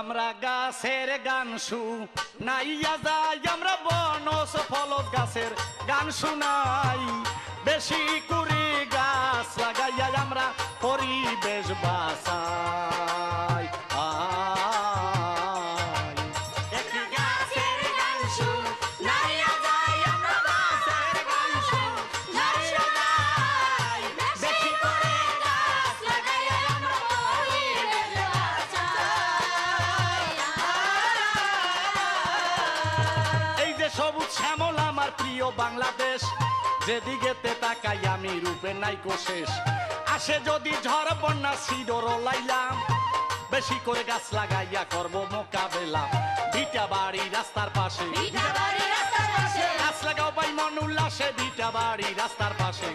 আমরা গাছের গান শু নাইয়া যাই, আমরা বনস ফলত গাছের গান শুনাই। বেশি করে গাছ লাগাইয়া আমরা পরিবেশ প্রিয় বাংলাদেশ যেদিকেতে তাকাই আমি রূপে নাই কোশেষ আসে যদি ঝড় বন্যা সিডর লাইলাম বেশি করে গাছ লাগাইয়া করব মোকাবেলা। ভিটা বাড়ি রাস্তার পাশে। ভিটা বাড়ি রাস্তার পাশে, গাছ লাগাও ভাই মন উল্লাসে ভিটা বাড়ি রাস্তার পাশে।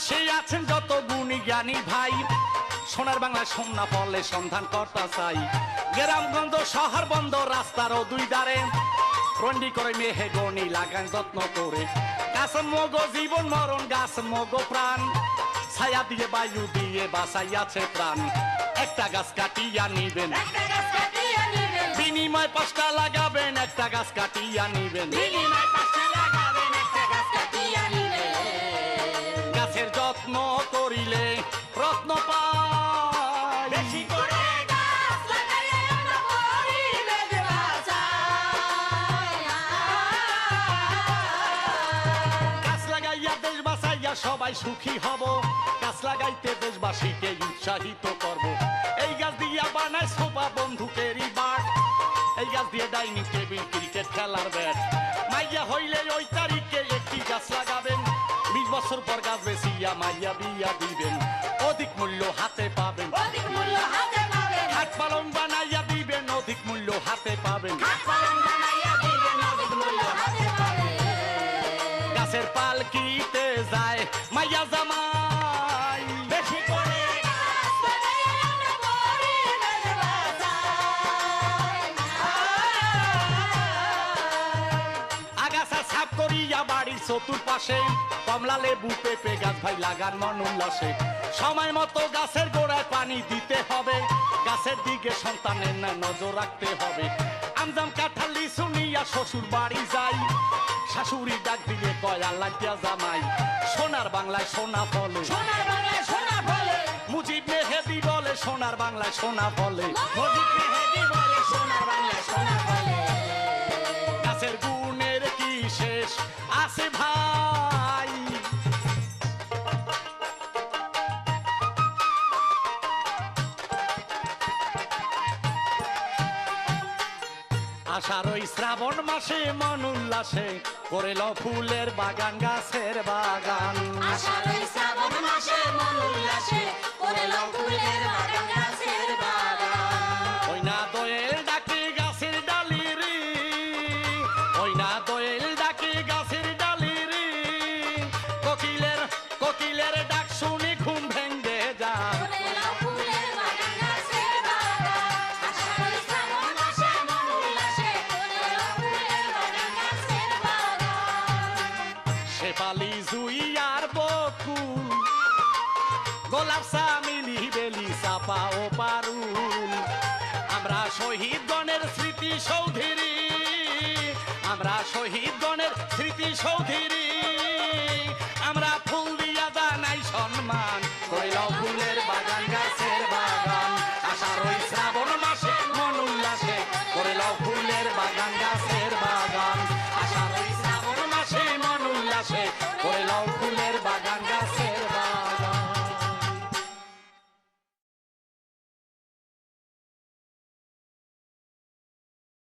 বাংলাদেশে আছেন যত গুণী জ্ঞানী ভাই। সোনার বাংলা সোনা ফলে সন্ধান কর্তা চাই। গ্রামগঞ্জ শহর বন্ধ রাস্তার ও দুই ধারে রন্ডি করে মেহে গণি লাগান যত্ন করে। গাছ মগ জীবন মরণ গাছ মগ প্রাণ। ছায়া দিয়ে বায়ু দিয়ে বাসাই আছে প্রাণ। একটা গাছ কাটিয়া নিবেন। একটা গাছ কাটিয়া নিবেন, বিনিময় পাঁচটা লাগাবেন। একটা গাছ কাটিয়া নিবেন। বিনিময় পাঁচটা বাঁচাইয়া সবাই সুখী হব। গাছ লাগাইতে দেশবাসীকে উৎসাহিত করব। এই গাছ দিয়া বানায় সোফা বন্ধুকেরই বাট। এই গাছ দিয়ে ডাইনিং টেবিল ক্রিকেট খেলার ব্যাট। মাইয়া হইলে ওই তারিখে একটি গাছ লাগাবেন। বিশ বছর পর গাছ বেশিয়া মাইয়া বিয়া দিবেন। অধিক মূল্য হাতে পাবেন। অধিক মূল্য হাতে পাবেন, হাট পালং বানাইয়া দিবেন অধিক মূল্য হাতে পাবেন। হাত পালন বানাইয়া দিবেন, অধিক মূল্য হাতে পাবেন। গাছের পালকিতে করিয়া চতুর পাশে কমলা লেবু পেঁপে গাছ ভাই লাগান মন উল্লাসে। সময় মতো গাছের গোড়ায় পানি দিতে হবে। গাছের দিকে সন্তানের না নজর রাখতে হবে। আমজাম কাঠালি শুনিয়া শ্বশুর বাড়ি যাই। শাশুড়ি ডাক দিলে কয় দিয়া জামাই। সোনার বাংলায় সোনা ফলে। সোনার বাংলায় সোনা ফলে, মুজিব মেহেদি বলে সোনার বাংলায় সোনা ফলে। মজিদ মেহেদি বলে সোনার বাংলায় সোনা ফলে। আষাঢ় ওই শ্রাবণ মাসে মন উল্লাসে করেল ফুলের বাগান গাছের বাগান আষাঢ় ওই শ্রাবণ মাসে মন উল্লাসে করেল ফুলের বাগান গাছের বাগান। ওই না দোয়েল ডাকে গাছের ডালি রে ওই না দোয়েল ডাকে গাছের ডালি রে কোকিলের কোকিলের ডাক শুনে শেফালি জুই আর বকুল গোলাপ সামিলি বেলি চাপা ও পারুল। আমরা শহীদ গণের স্মৃতি সৌধুরী আমরা শহীদ গণের স্মৃতি সৌধুরী